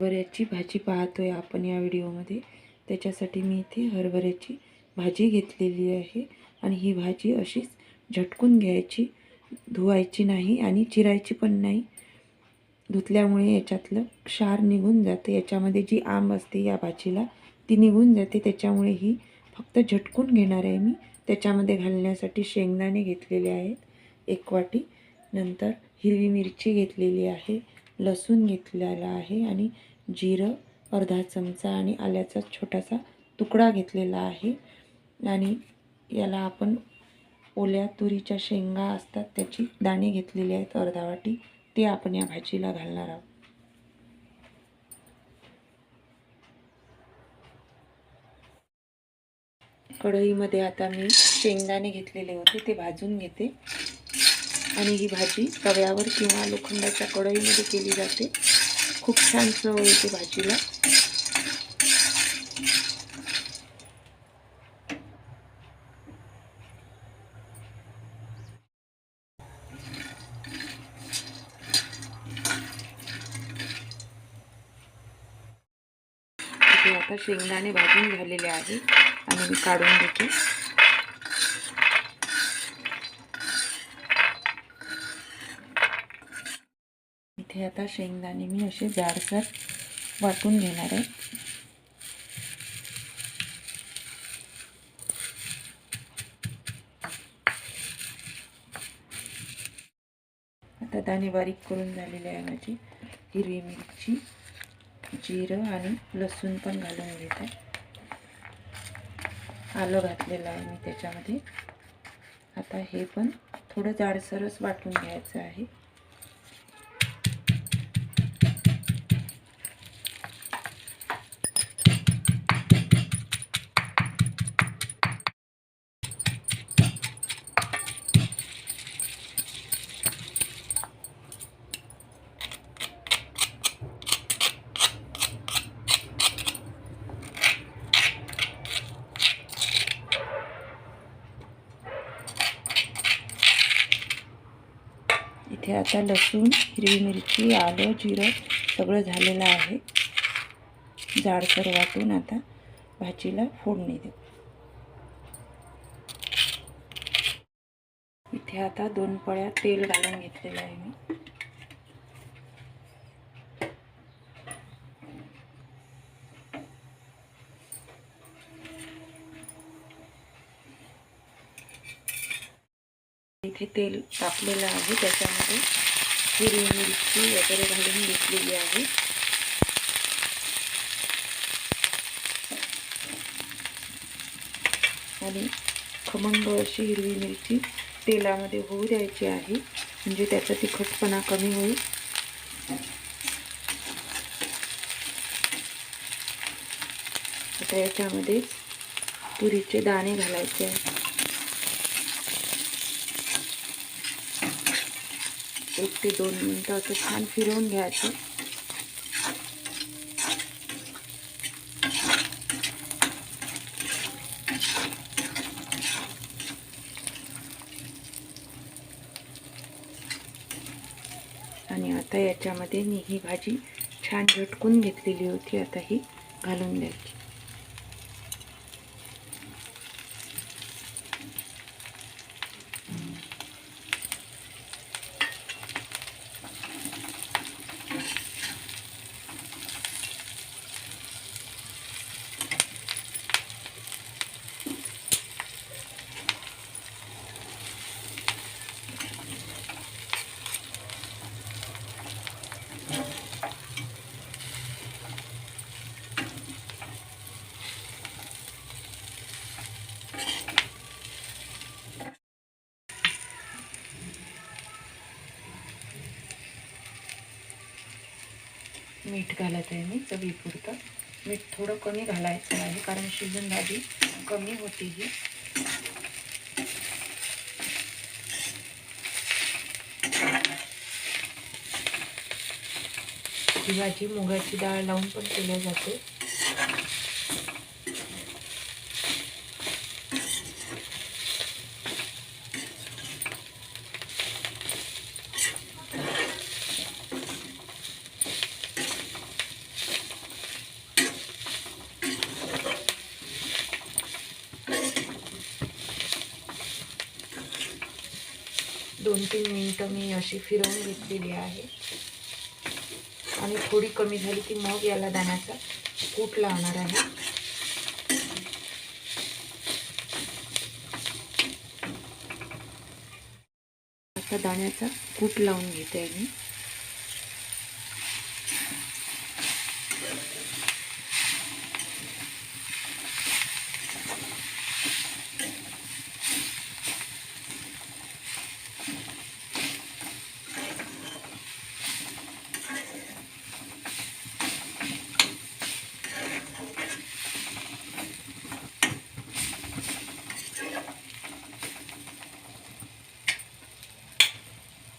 हरभऱ्याची भाजी पाहतोय आपण या व्हिडिओमध्ये. त्याच्यासाठी मी इथे हरभऱ्याची भाजी घेतलेली आहे आणि ही भाजी अशीच झटकून घ्यायची धुवायची नाही आणि चिरायची पण नाही. धुतल्यामुळे याच्यातलं क्षार निघून जाते. याच्यामध्ये जी आंब असते या भाजीला ती निघून जाते. त्याच्यामुळे ही फक्त झटकून घेणार आहे मी. त्याच्यामध्ये घालण्यासाठी शेंगदाणे घेतलेले आहेत एक वाटी. नंतर हिरवी मिरची घेतलेली आहे. लसूण घेतलेला आहे आणि जिरं अर्धा चमचा आणि आल्याचा छोटासा तुकडा घेतलेला आहे. आणि याला आपण ओल्या तुरीच्या शेंगा असतात त्याची दाणे घेतलेली आहेत अर्धा वाटी. ते आपण या भाजीला घालणार आहोत. कढईमध्ये आता मी शेंगदाणे घेतलेले होते ते भाजून घेते. आणि ही भाजी तव्यावर किंवा लोखंडाच्या कढईमध्ये केली जाते. खूप छान चव येते भाजीला. आता शेंगदाणे भाजून झालेले आहे. आणि मी काढून घेते. आता शेंगदाणे मी असे जाडसर वाटून घेणार आहे. आता दाणे बारीक करून झालेले आहे माझी. हिरवी मिरची जिरं आणि लसूण पण घालून घेत. आहे आलं घातलेलं आहे मी त्याच्यामध्ये. आता हे पण थोडं जाडसरच वाटून घ्यायचं आहे. इथे आता लसूण हिरवी मिरची आलं जिरं सगळं झालेलं आहे. जाडसर वाटून आता भाजीला फोडणी देऊ. इथे आता दोन पळ्या तेल घालून घेतलेलं आहे मी. इथे तेल तापलेलं आहे त्याच्यामध्ये हिरवी मिरची वगैरे घालून घेतलेली आहे. आणि खमंग अशी हिरवी मिरची तेलामध्ये होऊ द्यायची आहे म्हणजे त्याचा तिखटपणा कमी होईल. आता याच्यामध्ये तुरीचे दाणे घालायचे आहेत एक ते दोन मिनटं असं छान फिरवून घ्यायचं. आणि आता याच्यामध्ये मी ही भाजी छान झटकून घेतलेली होती आता ही घालून द्यायची. मीठ घालत आहे मी चवीपुरतं. मीठ थोडं कमी घालायचं आहे कारण शिजून भाजी कमी होती ही. ही भाजी मुगाची डाळ लावून पण केल्या जाते. दोन तीन मिनटं मी अशी फिरवून घेतलेली आहे. आणि थोडी कमी झाली की मग याला दाण्याचा कूट लावणार आहे. आता दाण्याचा कूट लावून घेते आहे मी.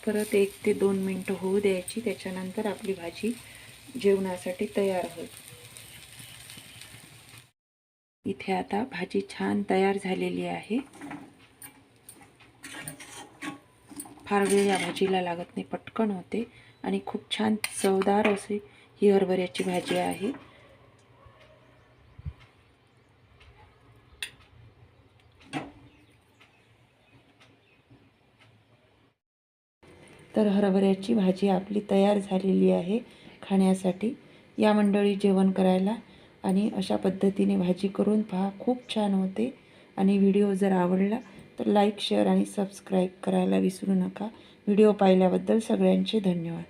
परत एक ते दोन मिनटं होऊ द्यायची त्याच्यानंतर आपली भाजी जेवणासाठी तयार होईल. इथे आता भाजी छान तयार झालेली आहे. फार वेळ या भाजीला लागत नाही पटकन होते. आणि खूप छान चवदार अशी ही हरभऱ्याची भाजी आहे. तर हरभऱ्याची भाजी आपली तयार झालेली आहे खाण्यासाठी. या मंडळी जेवण करायला आणि अशा पद्धतीने भाजी करून पहा खूप छान होते. आणि व्हिडिओ जर आवडला तर लाईक शेअर आणि सबस्क्राईब करायला विसरू नका. व्हिडिओ पाहिल्याबद्दल सगळ्यांचे धन्यवाद.